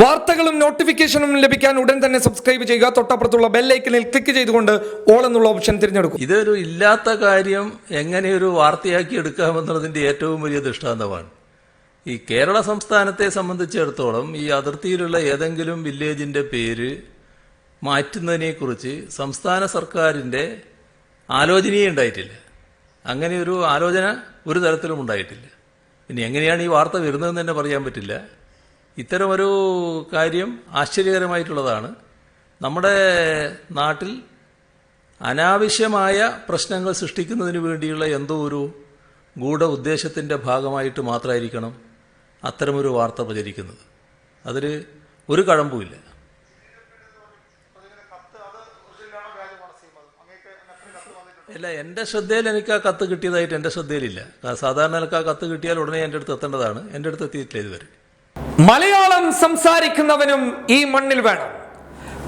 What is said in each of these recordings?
വാർത്തകളും നോട്ടിഫിക്കേഷനും ലഭിക്കാൻ ഉടൻ തന്നെ സബ്സ്ക്രൈബ് ചെയ്യുക. തൊട്ടപ്പുറത്തുള്ള ബെല്ലൈക്കനിൽ ക്ലിക്ക് ചെയ്തുകൊണ്ട് ഓൾ എന്നുള്ള ഓപ്ഷൻ തിരഞ്ഞെടുക്കും. ഇതൊരു ഇല്ലാത്ത കാര്യം എങ്ങനെ ഒരു വാർത്തയാക്കി എടുക്കാമെന്നുള്ളതിന്റെ ഏറ്റവും വലിയ ദൃഷ്ടാന്തമാണ്. ഈ കേരള സംസ്ഥാനത്തെ സംബന്ധിച്ചിടത്തോളം ഈ അതിർത്തിയിലുള്ള ഏതെങ്കിലും വില്ലേജിന്റെ പേര് മാറ്റുന്നതിനെക്കുറിച്ച് സംസ്ഥാന സർക്കാരിന്റെ ആലോചനയേ ഉണ്ടായിട്ടില്ല. അങ്ങനെ ഒരു ആലോചന ഒരു തരത്തിലും ഉണ്ടായിട്ടില്ല. പിന്നെ എങ്ങനെയാണ് ഈ വാർത്ത വരുന്നതെന്ന് തന്നെ പറയാൻ പറ്റില്ല. ഇത്തരമൊരു കാര്യം ആശ്ചര്യകരമായിട്ടുള്ളതാണ്. നമ്മുടെ നാട്ടിൽ അനാവശ്യമായ പ്രശ്നങ്ങൾ സൃഷ്ടിക്കുന്നതിന് വേണ്ടിയുള്ള എന്തോ ഒരു ഗൂഢ ഉദ്ദേശത്തിന്റെ ഭാഗമായിട്ട് മാത്രമായിരിക്കണം അത്തരമൊരു വാർത്ത പ്രചരിക്കുന്നത്. അതിൽ ഒരു കഴമ്പുമില്ല. ഇല്ല എന്റെ ശ്രദ്ധയിൽ എനിക്ക് ആ കത്ത് കിട്ടിയതായിട്ട് എന്റെ ശ്രദ്ധയിലില്ല. സാധാരണ എനിക്ക് ആ കത്ത് കിട്ടിയാൽ ഉടനെ എന്റെ അടുത്ത് എത്തേണ്ടതാണ്. എന്റെ അടുത്ത് എത്തിയിട്ടില്ല ഇതുവരെ. മലയാളം സംസാരിക്കുന്നവനും ഈ മണ്ണിൽ വേണം.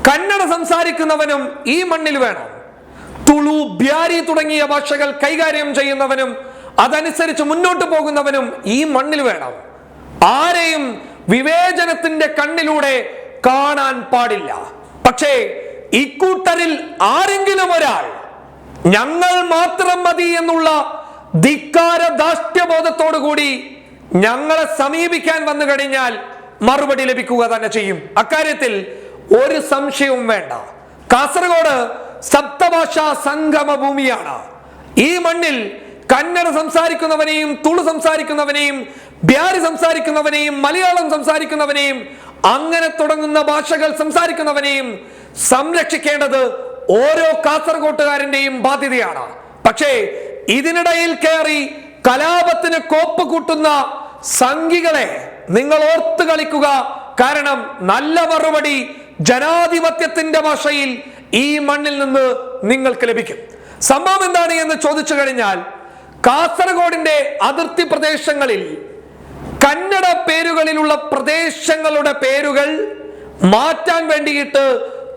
കന്നഡ സംസാരിക്കുന്നവനും ഈ മണ്ണിൽ വേണം. തുളു ബ്യാരി തുടങ്ങിയ ഭാഷകൾ കൈകാര്യം ചെയ്യുന്നവനും അതനുസരിച്ച് മുന്നോട്ട് പോകുന്നവനും ഈ മണ്ണിൽ വേണം. ആരെയും വിവേചനത്തിന്റെ കണ്ണിലൂടെ കാണാൻ പാടില്ല. പക്ഷേ ഇക്കൂട്ടരിൽ ആരെങ്കിലും ഒരാൾ ഞങ്ങൾ മാത്രം മതി എന്നുള്ള ധിക്കാര ദാഷ്ട്യബോധത്തോടു കൂടി ഞങ്ങളെ സമീപിക്കാൻ വന്നു കഴിഞ്ഞാൽ മറുപടി ലഭിക്കുക തന്നെ ചെയ്യും. അക്കാര്യത്തിൽ ഒരു സംശയവും വേണ്ട. കാസർഗോഡ് സപ്തഭാഷാ സംഗമ ഭൂമിയാണ് ഈ മണ്ണിൽ കന്നഡ സംസാരിക്കുന്നവനെയും തുളു സംസാരിക്കുന്നവനെയും ബ്യാരി സംസാരിക്കുന്നവനെയും മലയാളം സംസാരിക്കുന്നവനെയും അങ്ങനെ തുടങ്ങുന്ന ഭാഷകൾ സംസാരിക്കുന്നവനെയും സംരക്ഷിക്കേണ്ടത് ഓരോ കാസർഗോട്ടുകാരന്റെയും ബാധ്യതയാണ്. പക്ഷേ ഇതിനിടയിൽ കയറി കലാപത്തിന് കോപ്പ് കൂട്ടുന്ന സംഘികളെ നിങ്ങൾ ഓർത്ത് കളിക്കുക. കാരണം നല്ല മറുപടി ജനാധിപത്യത്തിന്റെ ഭാഷയിൽ ഈ മണ്ണിൽ നിന്ന് നിങ്ങൾക്ക് ലഭിക്കും. സംഭവം എന്താണ് എന്ന് ചോദിച്ചു കഴിഞ്ഞാൽ കാസർഗോഡിന്റെ അതിർത്തി പ്രദേശങ്ങളിൽ കന്നഡ പേരുകളിലുള്ള പ്രദേശങ്ങളുടെ പേരുകൾ മാറ്റാൻ വേണ്ടിയിട്ട്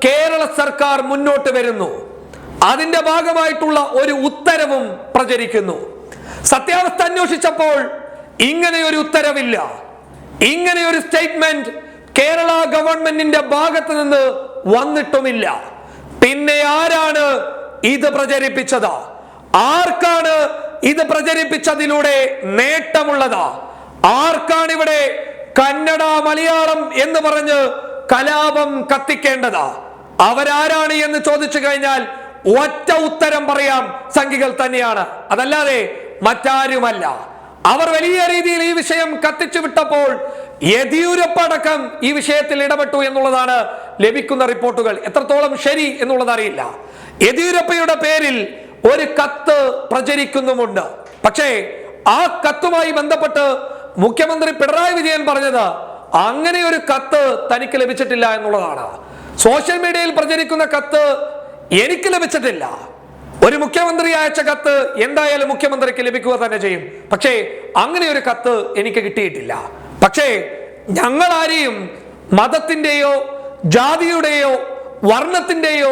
കേരള സർക്കാർ മുന്നോട്ട് വരുന്നു. അതിന്റെ ഭാഗമായിട്ടുള്ള ഒരു ഉത്തരവും പ്രചരിക്കുന്നു. സത്യാവസ്ഥ അന്വേഷിച്ചപ്പോൾ ഇങ്ങനെ ഒരു ഉത്തരവില്ല. ഇങ്ങനെ ഒരു സ്റ്റേറ്റ്മെന്റ് കേരള ഗവൺമെന്റിന്റെ ഭാഗത്ത് നിന്ന് വന്നിട്ടുമില്ല. പിന്നെ ആരാണ് ഇത് പ്രചരിപ്പിച്ചത്? ആർക്കാണ് ഇത് പ്രചരിപ്പിച്ചതിലൂടെ നേട്ടമുള്ളത്? ആർക്കാണ് ഇവിടെ കന്നഡ മലയാളം എന്ന് പറഞ്ഞ് കലാപം കത്തിക്കേണ്ടത്? അവരാരാണ് എന്ന് ചോദിച്ചു കഴിഞ്ഞാൽ ഒറ്റ ഉത്തരം പറയാം സംഘികൾ തന്നെയാണ്. അതല്ലാതെ മറ്റാരുമല്ല. അവർ വലിയ രീതിയിൽ ഈ വിഷയം കത്തിച്ചു വിട്ടപ്പോൾ യെദ്യൂരപ്പ അടക്കം ഈ വിഷയത്തിൽ ഇടപെട്ടു എന്നുള്ളതാണ് ലഭിക്കുന്ന റിപ്പോർട്ടുകൾ. എത്രത്തോളം ശരി എന്നുള്ളത് അറിയില്ല. യെദ്യൂരപ്പയുടെ പേരിൽ ഒരു കത്ത് പ്രചരിക്കുന്നുമുണ്ട്. പക്ഷേ ആ കത്തുമായി ബന്ധപ്പെട്ട് മുഖ്യമന്ത്രി പിണറായി വിജയൻ പറഞ്ഞത് അങ്ങനെ ഒരു കത്ത് തനിക്ക് ലഭിച്ചിട്ടില്ല എന്നുള്ളതാണ്. സോഷ്യൽ മീഡിയയിൽ പ്രചരിക്കുന്ന കത്ത് എനിക്ക് ലഭിച്ചിട്ടില്ല. ഒരു മുഖ്യമന്ത്രി അയച്ച കത്ത് എന്തായാലും മുഖ്യമന്ത്രിക്ക് ലഭിക്കുക തന്നെ ചെയ്യും. പക്ഷേ അങ്ങനെ ഒരു കത്ത് എനിക്ക് കിട്ടിയിട്ടില്ല. പക്ഷേ ഞങ്ങൾ ആരെയും മതത്തിന്റെയോ ജാതിയുടെയോ വർണത്തിന്റെയോ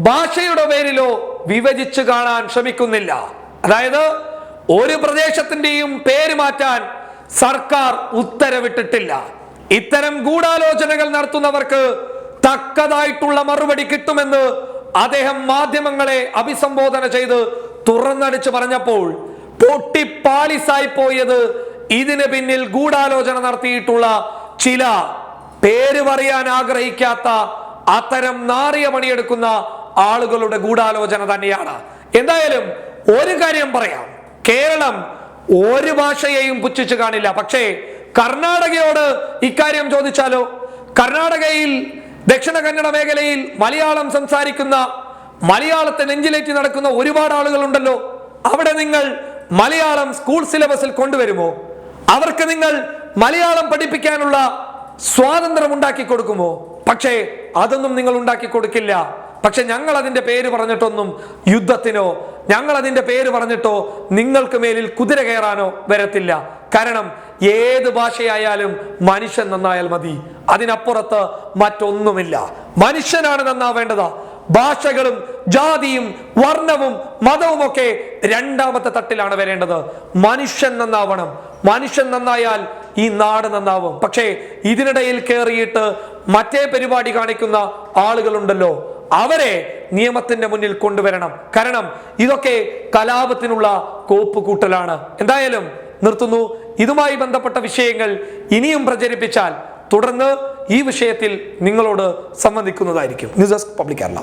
ഭാഷയുടെ പേരിലോ വിഭജിച്ച് കാണാൻ ശ്രമിക്കുന്നില്ല. അതായത് ഒരു പ്രദേശത്തിന്റെയും പേര് മാറ്റാൻ സർക്കാർ ഉത്തരവിട്ടിട്ടില്ല. ഇത്തരം ഗൂഢാലോചനകൾ നടത്തുന്നവർക്ക് തക്കതായിട്ടുള്ള മറുപടി കിട്ടുമെന്ന് അദ്ദേഹം മാധ്യമങ്ങളെ അഭിസംബോധന ചെയ്ത് തുറന്നടിച്ചു പറഞ്ഞപ്പോൾ പൊട്ടിപ്പാളിസായി പോയത് ഇതിന് പിന്നിൽ ഗൂഢാലോചന നടത്തിയിട്ടുള്ള ചില പേര് പറയാൻ ആഗ്രഹിക്കാത്ത അത്തരം നാറിയ പണിയെടുക്കുന്ന ആളുകളുടെ ഗൂഢാലോചന തന്നെയാണ്. എന്തായാലും ഒരു കാര്യം പറയാം. കേരളം ഒരു ഭാഷയെയും പുച്ഛിച്ചു കാണില്ല. പക്ഷേ കർണാടകയോട് ഇക്കാര്യം ചോദിച്ചാലോ? കർണാടകയിൽ ദക്ഷിണ കന്നഡ മേഖലയിൽ മലയാളം സംസാരിക്കുന്ന മലയാളത്തെ നെഞ്ചിലേറ്റി നടക്കുന്ന ഒരുപാട് ആളുകളുണ്ടല്ലോ. അവിടെ നിങ്ങൾ മലയാളം സ്കൂൾ സിലബസിൽ കൊണ്ടുവരുമോ? അവർക്ക് നിങ്ങൾ മലയാളം പഠിപ്പിക്കാനുള്ള സ്വാതന്ത്ര്യം ഉണ്ടാക്കി കൊടുക്കുമോ? പക്ഷേ അതൊന്നും നിങ്ങൾ ഉണ്ടാക്കി കൊടുക്കില്ല. പക്ഷെ ഞങ്ങൾ അതിന്റെ പേര് പറഞ്ഞിട്ടൊന്നും യുദ്ധത്തിനോ ഞങ്ങൾ അതിന്റെ പേര് പറഞ്ഞിട്ടോ നിങ്ങൾക്ക് മേലിൽ കുതിര കയറാനോ വരത്തില്ല. കാരണം ഏത് ഭാഷയായാലും മനുഷ്യൻ നന്നായാൽ മതി. അതിനപ്പുറത്ത് മറ്റൊന്നുമില്ല. മനുഷ്യനാണ് നന്നാവേണ്ടത്. ഭാഷകളും ജാതിയും വർണവും മതവും ഒക്കെ രണ്ടാമത്തെ തട്ടിലാണ് വരേണ്ടത്. മനുഷ്യൻ നന്നാവണം. മനുഷ്യൻ നന്നായാൽ ഈ നാട് നന്നാവും. പക്ഷേ ഇതിനിടയിൽ കയറിയിട്ട് മറ്റേ പരിപാടി കാണിക്കുന്ന ആളുകളുണ്ടല്ലോ. അവരെ നിയമത്തിന്റെ മുന്നിൽ കൊണ്ടുവരണം. കാരണം ഇതൊക്കെ കലാപത്തിനുള്ള കോപ്പ് കൂട്ടലാണ് എന്തായാലും നിർത്തുന്നു. ഇതുമായി ബന്ധപ്പെട്ട വിഷയങ്ങൾ ഇനിയും പ്രചരിപ്പിച്ചാൽ തുടർന്ന് ഈ വിഷയത്തിൽ നിങ്ങളോട് സംബന്ധിക്കുന്നതായിരിക്കും ന്യൂസ് ഡെസ്ക് പബ്ലിക് കേരള.